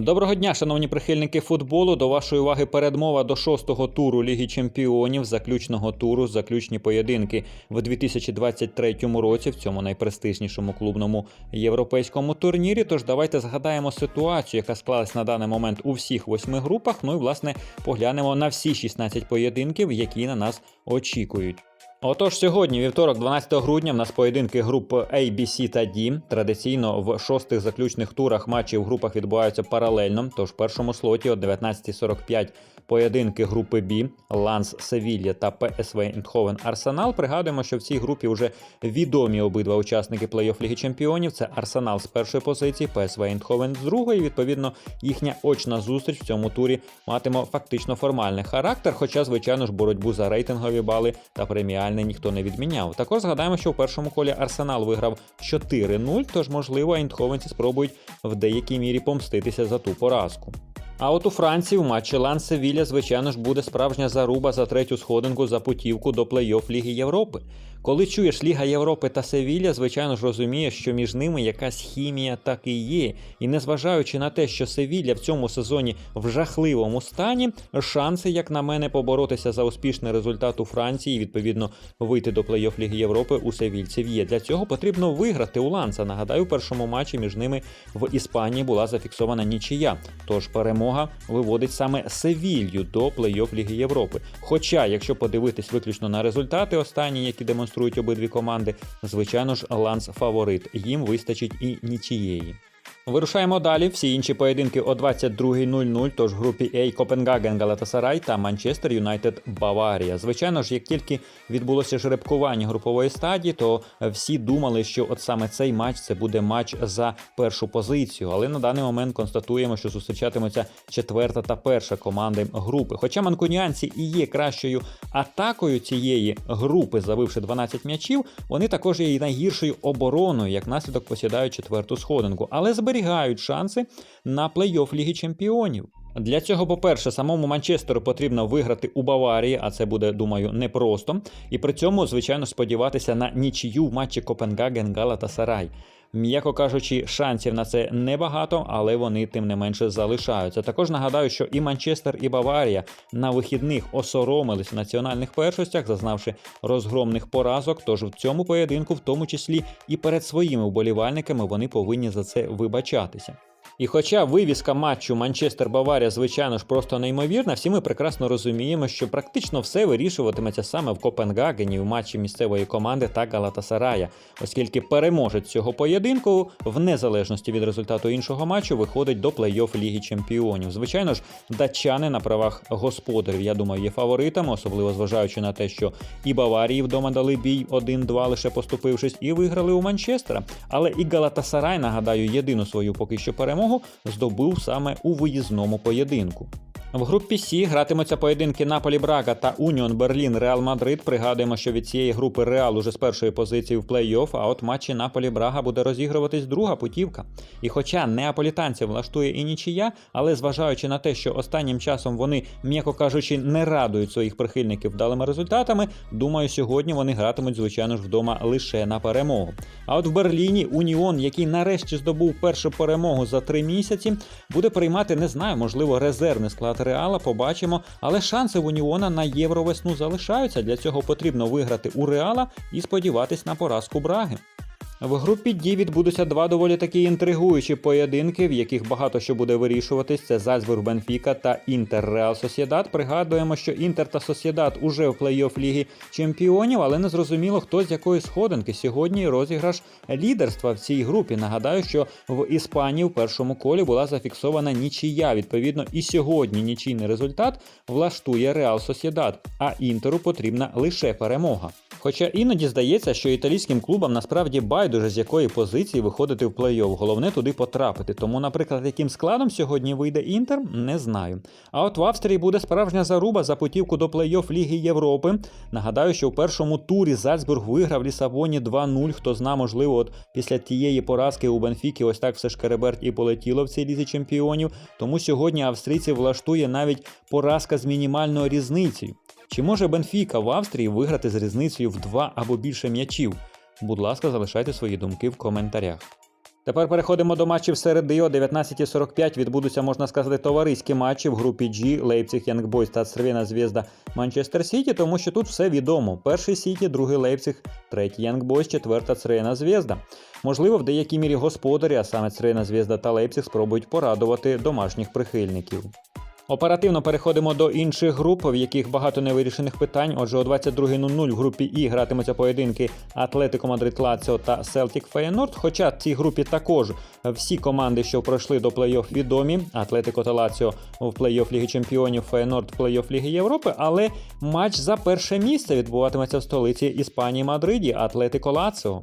Доброго дня, шановні прихильники футболу. До вашої уваги передмова до шостого туру Ліги Чемпіонів, заключного туру, заключні поєдинки в 2023 році в цьому найпрестижнішому клубному європейському турнірі. Тож давайте згадаємо ситуацію, яка склалась на даний момент у всіх восьми групах. Ну і власне поглянемо на всі 16 поєдинків, які на нас очікують. Отож, сьогодні, вівторок, 12 грудня, в нас поєдинки груп A, B, C та D. Традиційно в шостих заключних турах матчі в групах відбуваються паралельно. Тож в першому слоті о 19.45 поєдинки групи B, Ланс Севілья та ПСВ Індховен Арсенал. Пригадуємо, що в цій групі вже відомі обидва учасники плей-офф Ліги Чемпіонів. Це Арсенал з першої позиції, ПСВ Індховен з другої. Відповідно, їхня очна зустріч в цьому турі матиме фактично формальний характер. Хоча, звичайно ж, боротьбу за рейтингові бали та преміальний ніхто не відміняв. Також згадаємо, що в першому колі Арсенал виграв 4-0, тож, можливо, індховенці спробують в деякій мірі помститися за ту поразку. А от у Франції в матчі Лан Севілля, звичайно ж, буде справжня заруба за третю сходинку за путівку до плей-офф Ліги Європи. Коли чуєш Ліга Європи та Севілля, звичайно ж розумієш, що між ними якась хімія так і є. І незважаючи на те, що Севілля в цьому сезоні в жахливому стані, шанси, як на мене, поборотися за успішний результат у Франції і відповідно вийти до плей-офф Ліги Європи у севільців є. Для цього потрібно виграти у Ланса. Нагадаю, у першому матчі між ними в Іспанії була зафіксована нічия. Тож перемога виводить саме Севілью до плей-офф Ліги Європи. Хоча, якщо подивитись виключно на результати останні, які демонструють обидві команди, звичайно ж, Ланс фаворит. Їм вистачить і нічієї. Вирушаємо далі. Всі інші поєдинки о 22.00, тож в групі А Копенгаген Галатасарай та Манчестер Юнайтед Баварія. Звичайно ж, як тільки відбулося жеребкування групової стадії, то всі думали, що от саме цей матч це буде матч за першу позицію. Але на даний момент констатуємо, що зустрічатимуться четверта та перша команди групи. Хоча манкуніанці і є кращою атакою цієї групи, забивши 12 м'ячів, вони також є і найгіршою обороною, як наслідок посідають четверту сходинку. Але зберігають шанси на плей-офф Ліги Чемпіонів. Для цього, по-перше, самому Манчестеру потрібно виграти у Баварії, а це буде, думаю, непросто. І при цьому, звичайно, сподіватися на нічию в матчі Копенгаген Галатасарай. М'яко кажучи, шансів на це небагато, але вони тим не менше залишаються. Також нагадаю, що і Манчестер, і Баварія на вихідних осоромились в національних першостях, зазнавши розгромних поразок. Тож в цьому поєдинку, в тому числі і перед своїми вболівальниками, вони повинні за це вибачатися. І хоча вивіска матчу Манчестер Баварія, звичайно ж, просто неймовірна, всі ми прекрасно розуміємо, що практично все вирішуватиметься саме в Копенгагені у матчі місцевої команди та Галатасарая, оскільки переможець цього поєдинку, в незалежності від результату іншого матчу, виходить до плей-офф Ліги Чемпіонів. Звичайно ж, датчани на правах господарів, я думаю, є фаворитами, особливо зважаючи на те, що і Баварії вдома дали бій 1-2, лише поступившись, і виграли у Манчестера. Але і Галатасарай, нагадаю, єдину свою поки що перемогу здобув саме у виїзному поєдинку. В групі Сі гратимуться поєдинки Наполі Брага та Уніон Берлін Реал Мадрид. Пригадуємо, що від цієї групи Реал уже з першої позиції в плей-офф, а от матчі Наполі Брага буде розігруватись друга путівка. І хоча неаполітанців влаштує і нічия, але зважаючи на те, що останнім часом вони, м'яко кажучи, не радують своїх прихильників вдалими результатами, думаю, сьогодні вони гратимуть, звичайно ж, вдома лише на перемогу. А от в Берліні Уніон, який нарешті здобув першу перемогу за три місяці, буде приймати, не знаю, можливо, резервний склад Реала, побачимо. Але шанси в Уніона на євровесну залишаються. Для цього потрібно виграти у Реала і сподіватись на поразку Браги. В групі D відбудуться два доволі такі інтригуючі поєдинки, в яких багато що буде вирішуватись. Це Зальцбург Бенфіка та Інтер Реал Сосєдат. Пригадуємо, що Інтер та Сосєдат уже в плей-офф Ліги Чемпіонів, але не зрозуміло, хто з якої сходинки. Сьогодні розіграш лідерства в цій групі. Нагадаю, що в Іспанії в першому колі була зафіксована нічия. Відповідно, і сьогодні нічийний результат влаштує Реал Сосєдат, а Інтеру потрібна лише перемога. Хоча іноді здається, що італійським клубам насправді байдуже з якої позиції виходити в плей-офф, головне туди потрапити. Тому, наприклад, яким складом сьогодні вийде Інтер, не знаю. А от в Австрії буде справжня заруба за путівку до плей-офф Ліги Європи. Нагадаю, що у першому турі Зальцбург виграв Лісабоні 2-0. Хто зна, можливо, от після тієї поразки у Бенфіки ось так все шкереберть і полетіло в цій лізі чемпіонів. Тому сьогодні австрійців влаштує навіть поразка з мінімальною різницею. Чи може Бенфіка в Австрії виграти з різницею в два або більше м'ячів? Будь ласка, залишайте свої думки в коментарях. Тепер переходимо до матчів середи. О 19.45 відбудуться, можна сказати, товариські матчі в групі G, Лейпциг, Янг Бойс та Цервіна Звізда Манчестер Сіті, тому що тут все відомо. Перший Сіті, другий Лейпциг, третій Янг Бойс, четверта Цервіна Звізда. Можливо, в деякій мірі господарі, а саме Цервіна Звізда та Лейпциг, спробують порадувати домашніх прихильників. Оперативно переходимо до інших груп, в яких багато невирішених питань. Отже, о 22.00 в групі І гратимуться поєдинки Атлетико Мадрид Лаціо та Селтік Феєнорд. Хоча в цій групі також всі команди, що пройшли до плей-офф, відомі. Атлетико та Лаціо в плей-офф Ліги Чемпіонів, Феєнорд в плей-офф Ліги Європи. Але матч за перше місце відбуватиметься в столиці Іспанії Мадриді Атлетико Лаціо.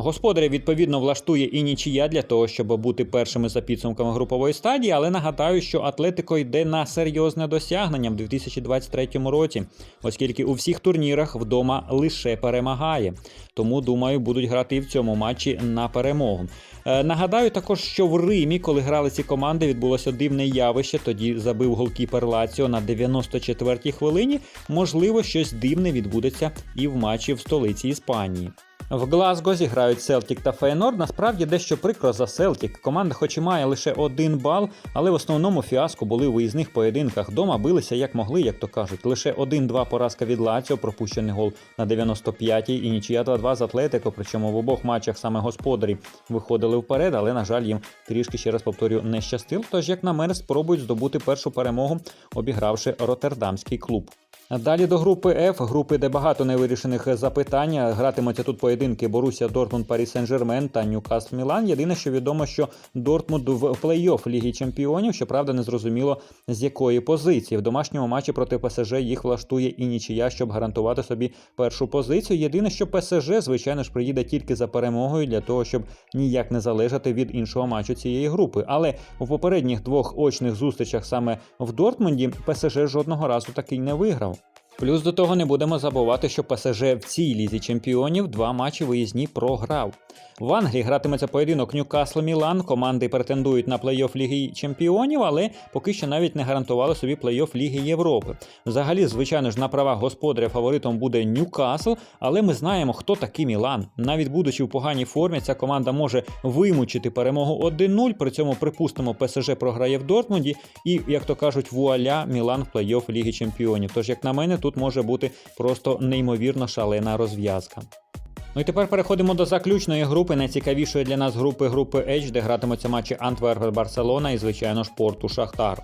Господаря відповідно влаштує і нічия для того, щоб бути першими за підсумками групової стадії, але нагадаю, що Атлетико йде на серйозне досягнення в 2023 році, оскільки у всіх турнірах вдома лише перемагає. Тому думаю, будуть грати в цьому матчі на перемогу. Е, нагадаю також, що в Римі, коли грали ці команди, відбулося дивне явище. Тоді забив голкіпер Лаціо на 94-й хвилині. Можливо, щось дивне відбудеться і в матчі в столиці Іспанії. В Глазго зіграють Селтік та Фейнорд. Насправді дещо прикро за Селтік. Команда, хоч і має лише один бал, але в основному фіаско були у виїзних поєдинках. Дома билися як могли, як то кажуть. Лише 1-2 поразка від Лаціо, пропущений гол на 95-й і нічия 2-2 з Атлетико. Причому в обох матчах саме господарі виходили вперед, але на жаль, їм трішки ще раз повторю не щастило. Тож, як на мене, спробують здобути першу перемогу, обігравши роттердамський клуб. Далі до групи F, групи, де багато невирішених запитань. Гратимуться тут поєдинки Борусія Дортмунд, Парі Сен-Жермен та Ньюкасл Мілан. Єдине, що відомо, що Дортмунд в плей-офф Ліги Чемпіонів, щоправда, не зрозуміло з якої позиції. В домашньому матчі проти ПСЖ їх влаштує і нічия, щоб гарантувати собі першу позицію. Єдине, що ПСЖ, звичайно ж, приїде тільки за перемогою для того, щоб ніяк не залежати від іншого матчу цієї групи. Але у попередніх двох очних зустрічах саме в Дортмунді ПСЖ жодного разу таки не виграв. Carol. Плюс до того не будемо забувати, що ПСЖ в цій лізі чемпіонів два матчі виїзні програв. В Англії гратиметься поєдинок Ньюкасл Мілан. Команди претендують на плей-офф Ліги Чемпіонів, але поки що навіть не гарантували собі плей-офф Ліги Європи. Взагалі, звичайно ж, на правах господаря фаворитом буде Ньюкасл, але ми знаємо, хто такий Мілан. Навіть будучи в поганій формі, ця команда може вимучити перемогу 1-0. При цьому припустимо, ПСЖ програє в Дортмунді, і як то кажуть, вуаля Мілан в плей-офф Ліги Чемпіонів. Тож, як на мене, тут може бути просто неймовірно шалена розв'язка. Ну і тепер переходимо до заключної групи, найцікавішої для нас групи групи H, де гратимуться матчі Антверпен Барселона і, звичайно ж, Порту Шахтар.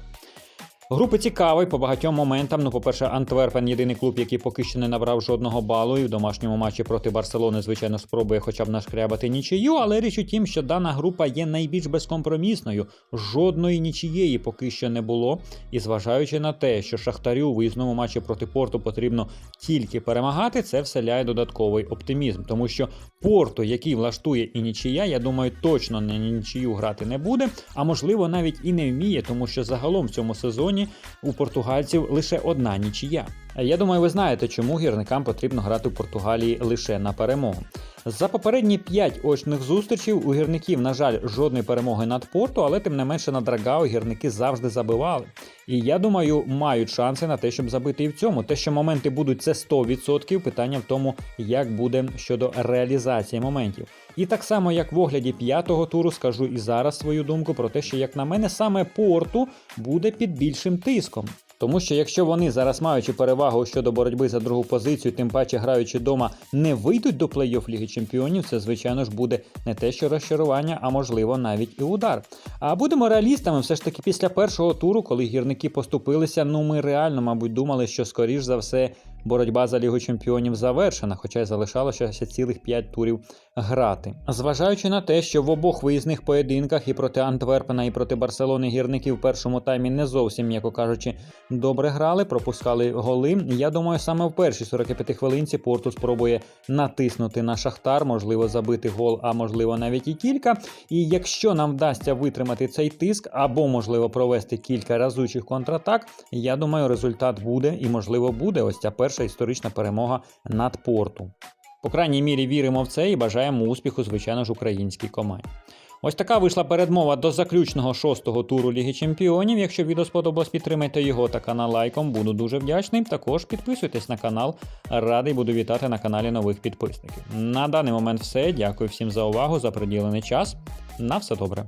Групи цікавий по багатьом моментам. Ну, по-перше, Антверпен єдиний клуб, який поки що не набрав жодного балу, і в домашньому матчі проти Барселони, звичайно, спробує хоча б нашкрябати нічию. Але річ у тім, що дана група є найбільш безкомпромісною. Жодної нічиєї поки що не було. І зважаючи на те, що Шахтарю у виїзному матчі проти порту потрібно тільки перемагати, це вселяє додатковий оптимізм, тому що порту, який влаштує і нічия, я думаю, точно на нічию грати не буде, а можливо навіть і не вміє, тому що загалом в цьому сезоні у португальців лише одна нічия. Я думаю, ви знаєте, чому гірникам потрібно грати в Португалії лише на перемогу. За попередні 5 очних зустрічей у гірників, на жаль, жодної перемоги над порту, але тим не менше на Драгао гірники завжди забивали. І я думаю, мають шанси на те, щоб забити і в цьому. Те, що моменти будуть, це 100%. Питання в тому, як буде щодо реалізації моментів. І так само, як в огляді п'ятого туру, скажу і зараз свою думку про те, що як на мене, саме порту буде під більшим тиском. Тому що якщо вони зараз маючи перевагу щодо боротьби за другу позицію, тим паче граючи вдома, не вийдуть до плей-офф Ліги Чемпіонів, це звичайно ж буде не те, що розчарування, а можливо навіть і удар. А будемо реалістами, все ж таки після першого туру, коли гірники поступилися, ну ми реально, мабуть, думали, що скоріш за все боротьба за Лігу Чемпіонів завершена, хоча й залишалося ще цілих 5 турів грати. Зважаючи на те, що в обох виїзних поєдинках і проти Антверпена, і проти Барселони гірники в першому таймі не зовсім, м'яко кажучи, добре грали, пропускали голи. Я думаю, саме в першій 45 хвилинці Порту спробує натиснути на Шахтар, можливо, забити гол, а можливо навіть і кілька. І якщо нам вдасться витримати цей тиск, або можливо провести кілька разучих контратак, я думаю, результат буде і можливо буде ось ця перша історична перемога над Порту. По крайній мірі віримо в це і бажаємо успіху, звичайно ж, українській команді. Ось така вийшла передмова до заключного шостого туру Ліги Чемпіонів. Якщо відео сподобалось, підтримайте його та канал лайком. Буду дуже вдячний. Також підписуйтесь на канал. Радий буду вітати на каналі нових підписників. На даний момент все. Дякую всім за увагу, за приділений час. На все добре.